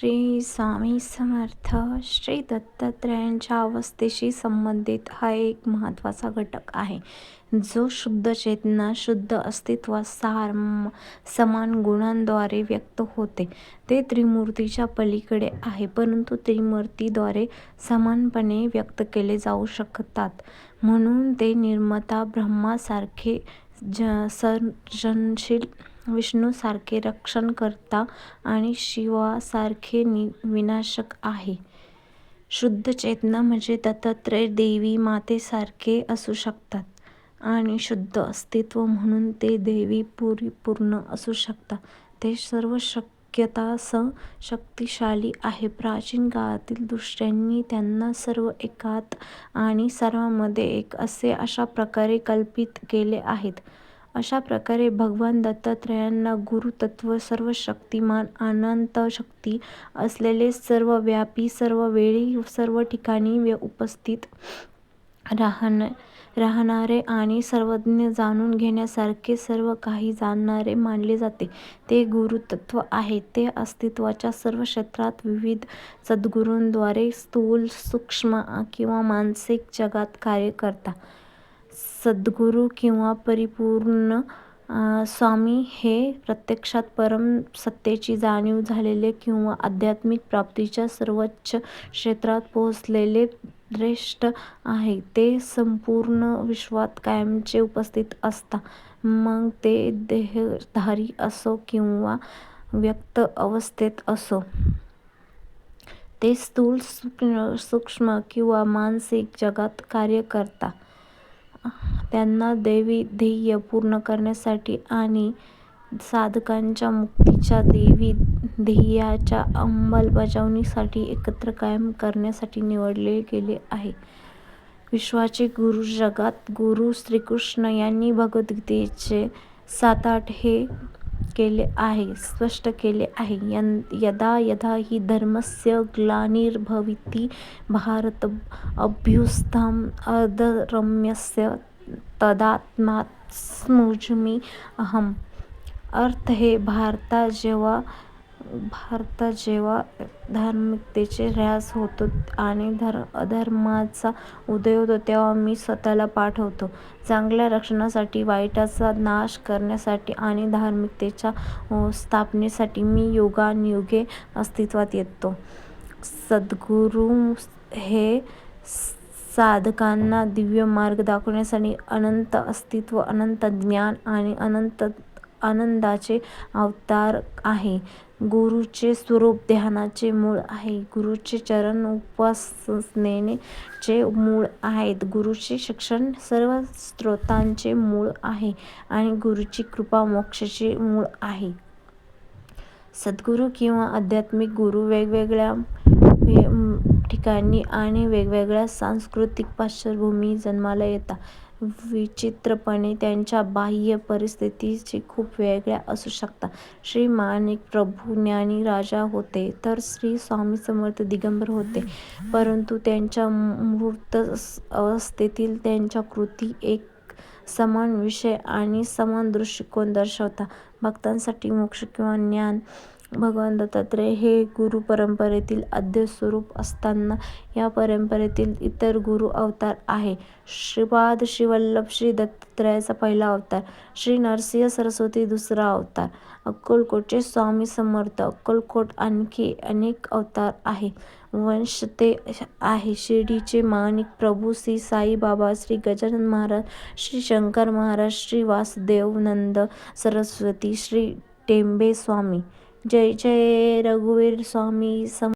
श्री स्वामी समर्थ श्री दत्तात्रयांच्या अवस्थेशी संबंधित हा एक महत्त्वाचा घटक आहे. जो शुद्ध चेतना शुद्ध अस्तित्व सार समान गुणांद्वारे व्यक्त होते. ते त्रिमूर्तीच्या पलीकडे आहे परंतु त्रिमूर्तीद्वारे समानपणे व्यक्त केले जाऊ शकतात. म्हणून ते निर्माता ब्रह्मासारखे ज सर्जनशील विष्णूसारखे रक्षणकर्ता आणि शिवासारखे नि विनाशक आहे. शुद्ध चेतना म्हणजे दत्तात्रय देवी मातेसारखे असू शकतात आणि शुद्ध अस्तित्व म्हणून ते देवी परिपूर्ण असू शकतात. ते सर्व शक्यतांसह शक्तिशाली आहे. प्राचीन काळातील दृष्ट्यांनी त्यांना सर्व एकात आणि सर्वांमध्ये एक असे अशा प्रकारे कल्पित केले आहेत. अशा प्रकारे भगवान दत्तात्रयांना गुरुतत्व सर्वशक्तिमान अनंत शक्ती असलेले सर्वव्यापी सर्ववेळी सर्व ठिकाणी उपस्थित राहणारे आणि सर्वज्ञ जाणून घेण्यासारखे सर्व काही जाणणारे मानले जाते. ते गुरुतत्व आहे. ते अस्तित्वाच्या सर्व क्षेत्रात विविध सद्गुरूंद्वारे स्थूल सूक्ष्म किंवा मानसिक जगात कार्य करतात. सद्गुरू किंवा परिपूर्ण स्वामी हे प्रत्यक्षात परम सत्तेची जाणीव झालेले किंवा आध्यात्मिक प्राप्तीच्या सर्वोच्च क्षेत्रात पोहोचलेले श्रेष्ठ आहे ते संपूर्ण विश्वात कायमचे उपस्थित असतात. मग ते देहधारी असो किंवा व्यक्त अवस्थेत असो. ते स्थूल, सूक्ष्म किंवा मानसिक जगात कार्य करता त्यांना दैवी ध्येय पूर्ण करण्यासाठी आणि साधकांच्या मुक्तीच्या दैवी ध्येयाच्या अंमलबजावणीसाठी एकत्र कायम करण्यासाठी निवडले गेले आहे. विश्वाचे गुरु जगत गुरु श्रीकृष्ण यांनी भगवद्गीतेचे सात-आठ हे केले आहे स्पष्ट केले आहे. यदा यदा हि धर्मस्य ग्लानिर्भवति भारत अभ्युत्थानम् अधर्मस्य तदात्मनात्मोऽस्मि अहम्. अर्थ हे भारतात जेव्हा धार्मिकतेचे ऱ्हास होतो आणि धर अधर्माचा उदय होतो तेव्हा मी स्वतःला पाठवतो चांगल्या रक्षणासाठी, वाईटाचा नाश करण्यासाठी आणि धार्मिकतेच्या स्थापनेसाठी मी योगानियोगे अस्तित्वात येतो. सद्गुरू हे साधकांना दिव्य मार्ग दाखवण्यासाठी अनंत अस्तित्व, अनंत ज्ञान आणि अनंत आनंदाचे अवतार आहे गुरुचे स्वरूप ध्यानाचे मूळ आहे. गुरुचे चरण उपासनेचे मूळ आहेत. गुरुचे शिक्षण सर्व स्रोतांचे मूळ आहे आणि गुरुची कृपा मोक्षाचे मूळ आहे. सद्गुरू किंवा आध्यात्मिक गुरु वेगवेगळ्या ठिकाणी आणि वेगवेगळ्या सांस्कृतिक पार्श्वभूमी जन्माला येतात. विचित्रपणे त्यांच्या बाह्य परिस्थितीची खूप वेगळ्या असू शकतात. श्री माणिक प्रभू ज्ञानी राजा होते तर श्री स्वामी समर्थ दिगंबर होते. परंतु त्यांच्या मूर्त अवस्थेतील त्यांच्या कृती एक समान विषय आणि समान दृष्टिकोन दर्शवतात. भक्तांसाठी मोक्ष किंवा ज्ञान भगवान दत्तात्रय हे गुरु परंपरेतील आद्य स्वरूप असताना या परंपरेतील इतर गुरु अवतार आहे श्रीपाद श्रीवल्लभ श्री दत्तात्रयाचा पहिला अवतार. श्री नरसिंह सरस्वती दुसरा अवतार. अक्कलकोटचे स्वामी समर्थ अक्कलकोट आणखी अनेक अवतार आहे वंश ते आहे शिर्डीचे माणिक प्रभू श्री साईबाबा श्री गजानन महाराज श्री शंकर महाराज श्री वासुदेवानंद सरस्वती श्री टेंबे स्वामी. जय जय रघुवीर स्वामी सम